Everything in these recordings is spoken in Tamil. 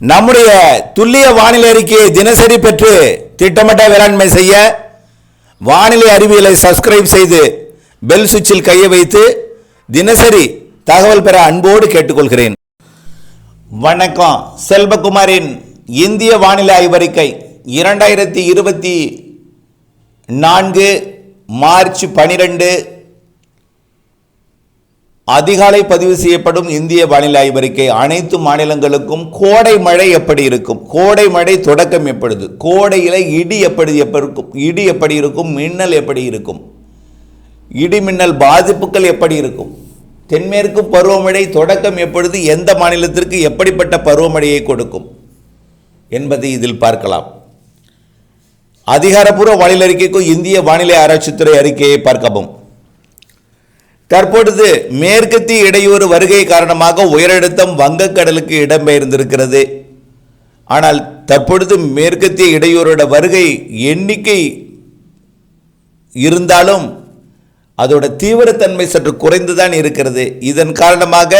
நம்முடைய துல்லிய வானிலை அறிக்கையை தினசரி பெற்று திட்டமிட்ட வேளாண்மை செய்ய வானிலை அறிவியலை சப்ஸ்கிரைப் செய்து பெல் சுவிட்சில் கையை வைத்து தினசரி தகவல் பெற அன்போடு கேட்டுக்கொள்கிறேன். வணக்கம். செல்வகுமாரின் இந்திய வானிலை ஆய்வறிக்கை இரண்டாயிரத்தி இருபத்தி நான்கு மார்ச் பனிரெண்டு அதிகாலை பதிவு செய்யப்படும் இந்திய வானிலை ஆய்வறிக்கை அனைத்து மாநிலங்களுக்கும் கோடை மழை எப்படி இருக்கும்? கோடை மழை தொடக்கம் எப்பொழுது? கோடையில் இடி எப்படி எப்படி இருக்கும் இடி எப்படி இருக்கும்? மின்னல் எப்படி இருக்கும்? இடி மின்னல் பாதிப்புகள் எப்படி இருக்கும்? தென்மேற்கு பருவமழை தொடக்கம் எப்பொழுது? எந்த மாநிலத்திற்கு எப்படிப்பட்ட பருவமழையை கொடுக்கும்? என்பதை இதில் பார்க்கலாம். அதிகாரப்பூர்வ வானிலை அறிக்கைக்கும் இந்திய வானிலை ஆராய்ச்சித்துறை அறிக்கையை பார்க்கவும். தற்பொழுது மேற்கத்திய இடையூறு வருகை காரணமாக உயரழுத்தம் வங்கக்கடலுக்கு இடம்பெயர்ந்திருக்கிறது. ஆனால் தற்பொழுது மேற்கத்திய இடையூறோட வருகை எண்ணிக்கை இருந்தாலும் அதோட தீவிரத்தன்மை சற்று குறைந்துதான் இருக்கிறது. இதன் காரணமாக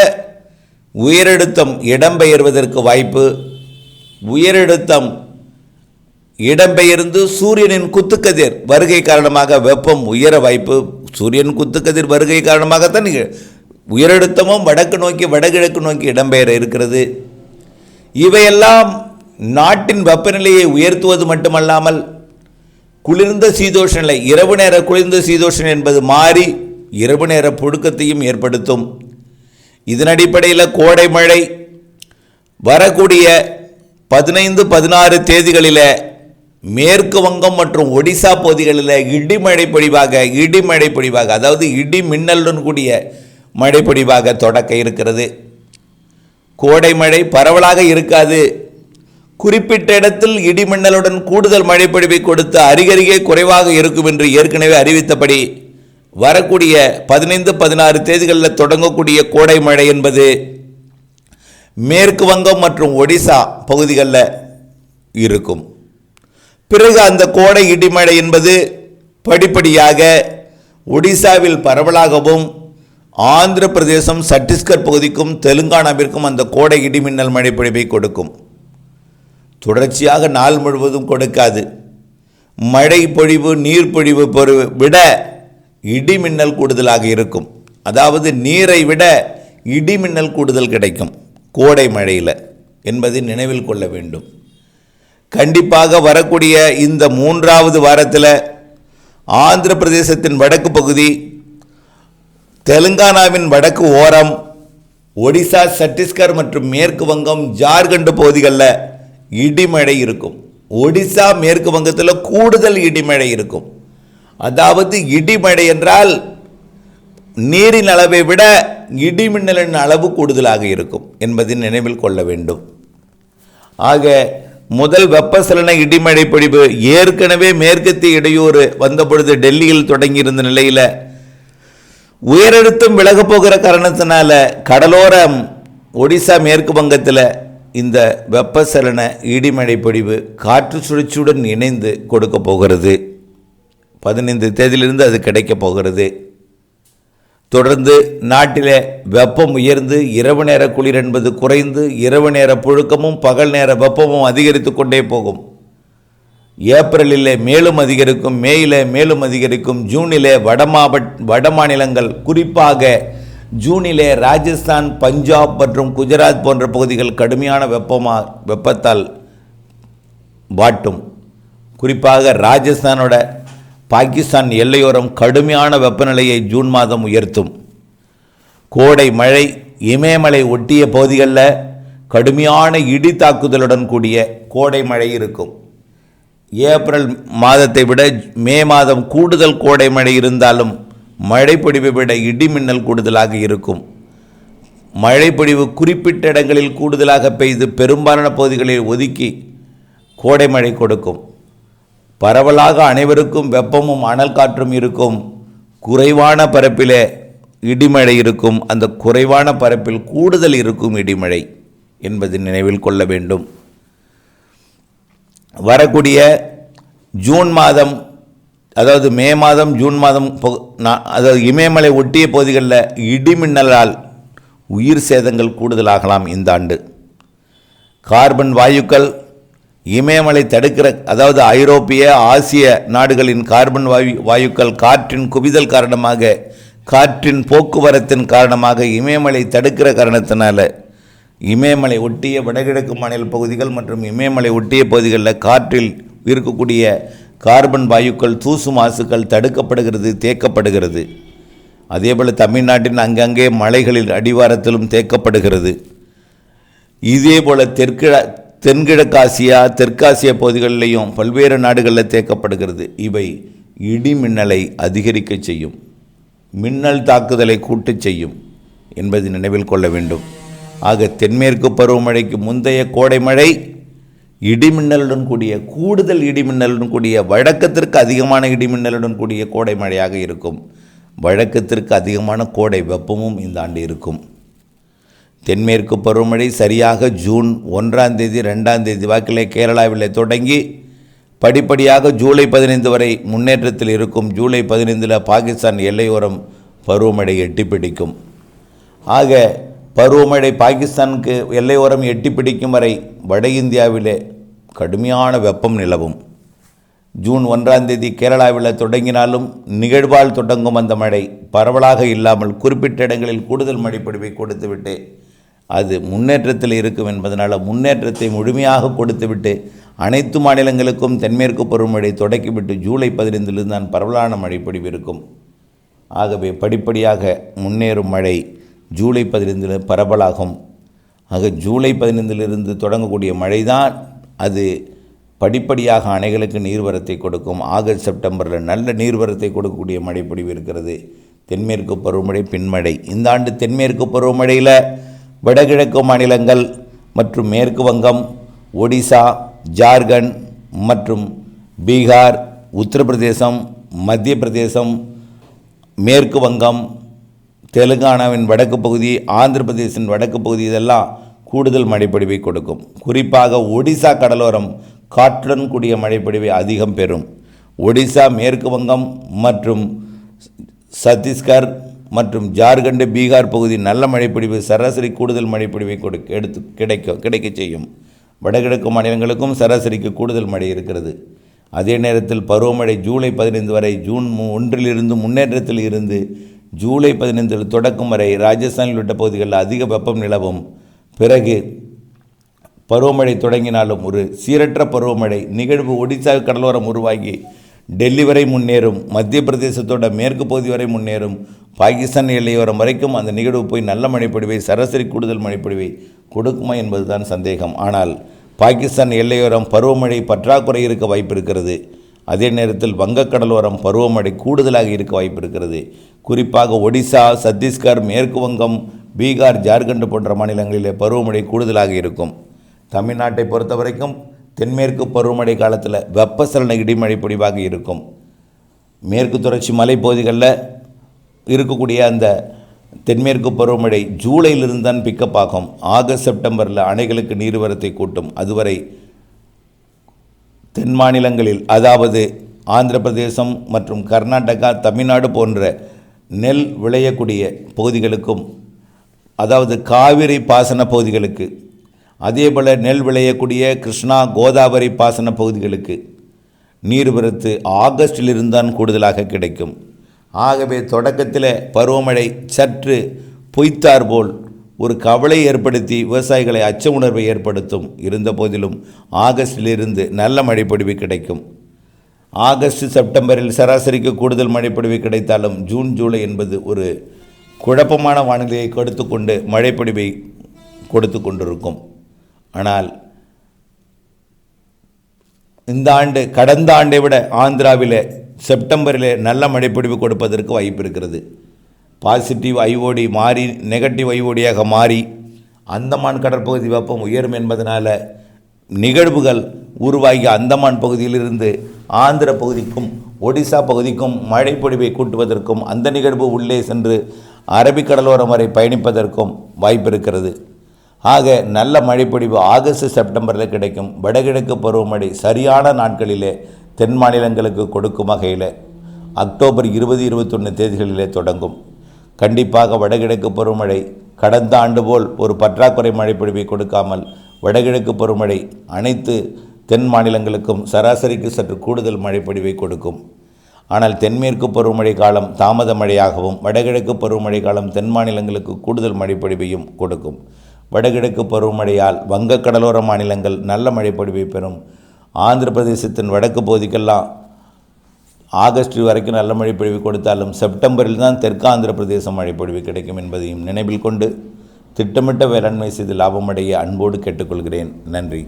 உயரழுத்தம் இடம்பெயர்வதற்கு வாய்ப்பு. உயரழுத்தம் இடம்பெயர்ந்து சூரியனின் குத்துக்கதிர் வருகை காரணமாக வெப்பம் உயர வாய்ப்பு. சூரியன் குத்துக்கதிர் வருகை காரணமாகத்தான் உயரழுத்தமும் வடக்கு நோக்கி வடகிழக்கு நோக்கி இடம்பெயர இருக்கிறது. இவையெல்லாம் நாட்டின் வெப்பநிலையை உயர்த்துவது மட்டுமல்லாமல் குளிர்ந்த சீதோஷ நிலை இரவு நேர குளிர்ந்த சீதோஷன் என்பது மாறி இரவு நேர புழுக்கத்தையும் ஏற்படுத்தும். இதன் அடிப்படையில் கோடை மழை வரக்கூடிய பதினைந்து பதினாறு தேதிகளில் மேற்கு வங்கம் மற்றும் ஒடிசா பகுதிகளில் இடிமழை பொழிவாக இடிமழை பொழிவாக அதாவது இடி மின்னலுடன் கூடிய மழை பொழிவாக தொடக்க இருக்கிறது. கோடை மழை பரவலாக இருக்காது. குறிப்பிட்ட இடத்தில் இடிமின்னலுடன் கூடுதல் மழைப்பொழிவை கொடுத்து அருகருகே குறைவாக இருக்கும் என்று ஏற்கனவே அறிவித்தபடி வரக்கூடிய பதினைந்து பதினாறு தேதிகளில் தொடங்கக்கூடிய கோடை மழை என்பது மேற்கு வங்கம் மற்றும் ஒடிசா பகுதிகளில் இருக்கும். பிறகு அந்த கோடை இடிமழை என்பது படிப்படியாக ஒடிசாவில் பரவலாகவும் ஆந்திர பிரதேசம் சத்தீஸ்கர் பகுதிக்கும் தெலுங்கானாவிற்கும் அந்த கோடை இடிமின்னல் மழை பொழிவை கொடுக்கும். தொடர்ச்சியாக நாள் முழுவதும் கொடுக்காது. மழை பொழிவு நீர் பொழிவு பொறு விட இடிமின்னல் கூடுதலாக இருக்கும். அதாவது நீரை விட இடிமின்னல் கூடுதல் கிடைக்கும் கோடை மழையில் என்பதை நினைவில் கொள்ள வேண்டும். கண்டிப்பாக வரக்கூடிய இந்த மூன்றாவது வாரத்தில் ஆந்திர பிரதேசத்தின் வடக்கு பகுதி தெலுங்கானாவின் வடக்கு ஓரம் ஒடிசா சத்தீஸ்கர் மற்றும் மேற்கு வங்கம் ஜார்க்கண்ட் பகுதிகளில் இடிமழை இருக்கும். ஒடிசா மேற்கு வங்கத்தில் கூடுதல் இடிமழை இருக்கும். அதாவது இடிமழை என்றால் நீரின் அளவை விட இடிமின்னலின் அளவு கூடுதலாக இருக்கும் என்பதை நினைவில் கொள்ள வேண்டும். ஆக முதல் வெப்பசலன இடிமழை பொழிவு ஏற்கனவே மேற்கத்திய இடையூறு வந்தபொழுது டெல்லியில் தொடங்கியிருந்த நிலையில் உயரழுத்தம் விலகப் போகிற காரணத்தினால கடலோரம் ஒடிசா மேற்கு வங்கத்தில் இந்த வெப்பசலன இடிமழை பொழிவு காற்று சுழற்சியுடன் இணைந்து கொடுக்க போகிறது. பதினைந்து தேதியிலிருந்து அது கிடைக்கப் போகிறது. தொடர்ந்து நாட்டிலே வெப்பம் உயர்ந்து இரவு நேர குளிர் என்பது குறைந்து இரவு நேர புழுக்கமும் பகல் நேர வெப்பமும் அதிகரித்து கொண்டே போகும். ஏப்ரலிலே மேலும் அதிகரிக்கும் மேயிலே மேலும் அதிகரிக்கும் ஜூனிலே வட மாவட் வட மாநிலங்கள் குறிப்பாக ஜூனிலே ராஜஸ்தான் பஞ்சாப் மற்றும் குஜராத் போன்ற பகுதிகள் கடுமையான வெப்பமா வெப்பத்தால் வாட்டும். குறிப்பாக ராஜஸ்தானோட பாகிஸ்தான் எல்லையோரம் கடுமையான வெப்பநிலையை ஜூன் மாதம் உயர்த்தும். கோடை மழை இமயமலை ஒட்டிய பகுதிகளில் கடுமையான இடி தாக்குதலுடன் கூடிய கோடை மழை இருக்கும். ஏப்ரல் மாதத்தை விட மே மாதம் கூடுதல் கோடை மழை இருந்தாலும் மழைப்பொழிவை விட இடி மின்னல் கூடுதலாக இருக்கும். மழைப்பொழிவு குறிப்பிட்ட இடங்களில் கூடுதலாக பெய்து பெரும்பாலான பகுதிகளில் ஒதுக்கி கோடை மழை கொடுக்கும். பரவலாக அனைவருக்கும் வெப்பமும் அனல் காற்றும் இருக்கும். குறைவான பரப்பிலே இடிமழை இருக்கும். அந்த குறைவான பரப்பில் கூடுதல் இருக்கும் இடிமழை என்பதை நினைவில் கொள்ள வேண்டும். வரக்கூடிய ஜூன் மாதம் அதாவது மே மாதம் ஜூன் மாதம் அதாவது இமயமலை ஒட்டிய பகுதிகளில் இடிமின்னலால் உயிர் சேதங்கள் கூடுதலாகலாம் இந்த ஆண்டு. கார்பன் வாயுக்கள் இமயமலை தடுக்கிற அதாவது ஐரோப்பிய ஆசிய நாடுகளின் கார்பன் வாயு வாயுக்கள் காற்றின் குவிதல் காரணமாக காற்றின் போக்குவரத்தின் காரணமாக இமயமலை தடுக்கிற காரணத்தினால இமயமலை ஒட்டிய வடகிழக்கு மாநில பகுதிகள் மற்றும் இமயமலை ஒட்டிய பகுதிகளில் காற்றில் இருக்கக்கூடிய கார்பன் வாயுக்கள் தூசு மாசுக்கள் தடுக்கப்படுகிறது தேக்கப்படுகிறது. அதேபோல் தமிழ்நாட்டின் அங்கங்கே மலைகளில் அடிவாரத்திலும் தேக்கப்படுகிறது. இதே போல் தெற்கிழ தென்கிழக்காசியா தெற்காசிய பகுதிகளிலையும் பல்வேறு நாடுகளில் தேக்கப்படுகிறது. இவை இடி மின்னலை அதிகரிக்க செய்யும் மின்னல் தாக்குதலை கூட்டு செய்யும் என்பதை நினைவில் கொள்ள வேண்டும். ஆக தென்மேற்கு பருவமழைக்கு முந்தைய கோடை மழை இடிமின்னலுடன் கூடிய கூடுதல் இடிமின்னலுடன் கூடிய வழக்கத்திற்கு அதிகமான இடிமின்னலுடன் கூடிய கோடை மழையாக இருக்கும். வழக்கத்திற்கு அதிகமான கோடை வெப்பமும் இந்த ஆண்டு இருக்கும். தென்மேற்கு பருவமழை சரியாக ஜூன் ஒன்றாம் தேதி ரெண்டாம் தேதி வாக்கிலே கேரளாவில் தொடங்கி படிப்படியாக ஜூலை பதினைந்து வரை முன்னேற்றத்தில் இருக்கும். ஜூலை பதினைந்தில் பாகிஸ்தான் எல்லையோரம் பருவமழை எட்டி பிடிக்கும். ஆக பருவமழை பாகிஸ்தானுக்கு எல்லையோரம் எட்டி பிடிக்கும் வரை வட இந்தியாவிலே கடுமையான வெப்பம் நிலவும். ஜூன் ஒன்றாம் தேதி கேரளாவில் தொடங்கினாலும் நிகழ்வால் தொடங்கும் அந்த மழை பரவலாக இல்லாமல் குறிப்பிட்ட இடங்களில் கூடுதல் மழைப்பொழிவை கொடுத்துவிட்டு அது முன்னேற்றத்தில் இருக்கும் என்பதனால் முன்னேற்றத்தை முழுமையாக கொடுத்துவிட்டு அனைத்து மாநிலங்களுக்கும் தென்மேற்கு பருவமழை தொடக்கிவிட்டு ஜூலை பதினைந்திலிருந்து தான் பரவலான மழைப்பொழிவு இருக்கும். ஆகவே படிப்படியாக முன்னேறும் மழை ஜூலை பதினைந்தில் பரவலாகும். ஆக ஜூலை பதினைந்திலிருந்து தொடங்கக்கூடிய மழைதான் அது படிப்படியாக அணைகளுக்கு நீர்வரத்தை கொடுக்கும். ஆகஸ்ட் செப்டம்பரில் நல்ல நீர்வரத்தை கொடுக்கக்கூடிய மழைப்பொழிவு இருக்கிறது. தென்மேற்கு பருவமழை பின்மழை. இந்த ஆண்டு தென்மேற்கு பருவமழையில் வடகிழக்கு மாநிலங்கள் மற்றும் மேற்கு வங்கம் ஒடிசா ஜார்க்கண்ட் மற்றும் பீகார் உத்தரப்பிரதேசம் மத்திய பிரதேசம் மேற்கு வங்கம் தெலுங்கானாவின் வடக்கு பகுதி ஆந்திர பிரதேசின் வடக்கு பகுதி இதெல்லாம் கூடுதல் மழைப்பொழிவை கொடுக்கும். குறிப்பாக ஒடிசா கடலோரம் காற்றுடன் கூடிய மழைப்பொழிவை அதிகம் பெறும். ஒடிசா மேற்கு வங்கம் மற்றும் சத்தீஸ்கர் மற்றும் ஜார்க்கண்ட் பீகார் பகுதி நல்ல மழைப்பிடிவு சராசரி கூடுதல் மழைப்பிடிவை கொடுக்க எடுத்து கிடைக்க கிடைக்க செய்யும். வடகிழக்கு மாநிலங்களுக்கும் சராசரிக்கு கூடுதல் மழை இருக்கிறது. அதே நேரத்தில் பருவமழை ஜூலை பதினைந்து வரை ஜூன் ஒன்றிலிருந்து முன்னேற்றத்தில் இருந்து ஜூலை பதினைந்தில் தொடக்கும் வரை ராஜஸ்தானில் உள்ள பகுதிகளில் அதிக வெப்பம் நிலவும். பிறகு பருவமழை தொடங்கினாலும் ஒரு சீரற்ற பருவமழை நிகழ்வு ஒடிசா கடலோரம் உருவாகி டெல்லி வரை முன்னேறும் மத்திய பிரதேசத்தோட மேற்கு பகுதி வரை முன்னேறும் பாகிஸ்தான் எல்லையோரம் வரைக்கும் அந்த நிகழ்வு போய் நல்ல மழைப்பொழிவை சராசரி கூடுதல் மழைப்பொழிவை கொடுக்குமா என்பதுதான் சந்தேகம். ஆனால் பாகிஸ்தான் எல்லையோரம் பருவமழை பற்றாக்குறை இருக்க வாய்ப்பு இருக்கிறது அதே நேரத்தில் வங்கக்கடலோரம் பருவமழை கூடுதலாக இருக்க வாய்ப்பு இருக்கிறது குறிப்பாக ஒடிசா சத்தீஸ்கர் மேற்கு வங்கம் பீகார் ஜார்க்கண்ட் போன்ற மாநிலங்களிலே பருவமழை கூடுதலாக இருக்கும். தமிழ்நாட்டை பொறுத்த வரைக்கும் தென்மேற்கு பருவமழை காலத்தில் வெப்பசலன இடிமழை பொழிவாக இருக்கும். மேற்கு தொடர்ச்சி மலைப்பகுதிகளில் இருக்கக்கூடிய அந்த தென்மேற்கு பருவமழை ஜூலையிலிருந்து தான் பிக்கப் ஆகும். ஆகஸ்ட் செப்டம்பரில் அணைகளுக்கு நீர்வரத்தை கூட்டும். அதுவரை தென் மாநிலங்களில் அதாவது ஆந்திர பிரதேசம் மற்றும் கர்நாடகா தமிழ்நாடு போன்ற நெல் விளையக்கூடிய பகுதிகளுக்கும் அதாவது காவிரி பாசன பகுதிகளுக்கு அதேபோல் நெல் விளையக்கூடிய கிருஷ்ணா கோதாவரி பாசன பகுதிகளுக்கு நீர்வரத்து ஆகஸ்டிலிருந்து தான் கூடுதலாக கிடைக்கும். ஆகவே தொடக்கத்தில் பருவமழை சற்று பொய்த்தார் போல் ஒரு கவலை ஏற்படுத்தி விவசாயிகளை அச்ச உணர்வை ஏற்படுத்தும். இருந்த போதிலும் ஆகஸ்டிலிருந்து நல்ல மழைப்பொழிவு கிடைக்கும். ஆகஸ்ட் செப்டம்பரில் சராசரிக்கு கூடுதல் மழைப்பொழிவு கிடைத்தாலும் ஜூன் ஜூலை என்பது ஒரு குழப்பமான வானிலையை கொடுத்து கொண்டு மழைப்பொழிவை கொடுத்து கொண்டிருக்கும். ஆனால் இந்த ஆண்டு கடந்த ஆண்டை விட ஆந்திராவில் செப்டம்பரில் நல்ல மழைப்பொழிவு கொடுப்பதற்கு வாய்ப்பு இருக்கிறது. பாசிட்டிவ் ஐஓடி மாறி நெகட்டிவ் ஐஓடியாக மாறி அந்தமான் கடற்பகுதி வெப்பம் உயரும் என்பதனால் நிகழ்வுகள் உருவாகி அந்தமான் பகுதியிலிருந்து ஆந்திர பகுதிக்கும் ஒடிசா பகுதிக்கும் மழைப்பொழிவை கூட்டுவதற்கும் அந்த நிகழ்வு உள்ளே சென்று அரபிக்கடலோரம் வரை பயணிப்பதற்கும் வாய்ப்பு இருக்கிறது. ஆக நல்ல மழைப்பொழிவு ஆகஸ்ட் செப்டம்பரில் கிடைக்கும் வடகிழக்கு பருவமழை சரியான நாட்களிலே தென் மாநிலங்களுக்கு கொடுக்கும் வகையில் அக்டோபர் இருபது இருபத்தொன்று தேதிகளிலே தொடங்கும். கண்டிப்பாக வடகிழக்கு பருவமழை கடந்த ஆண்டு போல் ஒரு பற்றாக்குறை மழைப்பொழிவை கொடுக்காமல் வடகிழக்கு பருவமழை அனைத்து தென் மாநிலங்களுக்கும் சராசரிக்கு சற்று கூடுதல் மழைப்பொழிவை கொடுக்கும். ஆனால் தென்மேற்கு பருவமழை காலம் தாமத மழையாகவும் வடகிழக்கு பருவமழை காலம் தென் மாநிலங்களுக்கு கூடுதல் மழைப்பொழிவையும் கொடுக்கும். வடகிழக்கு பருவமழையால் வங்க கடலோர மாநிலங்கள் நல்ல மழைப்பொழிவை பெறும். ஆந்திர பிரதேசத்தின் வடக்கு பகுதிக்கெல்லாம் ஆகஸ்ட் வரைக்கும் நல்ல மழை பொழிவு கொடுத்தாலும் செப்டம்பரில் தான் தெற்கு ஆந்திர பிரதேசம் மழை பொழிவு கிடைக்கும் என்பதையும் நினைவில் கொண்டு திட்டமிட்ட வேளாண்மை செய்து லாபமடைய அன்போடு கேட்டுக்கொள்கிறேன். நன்றி.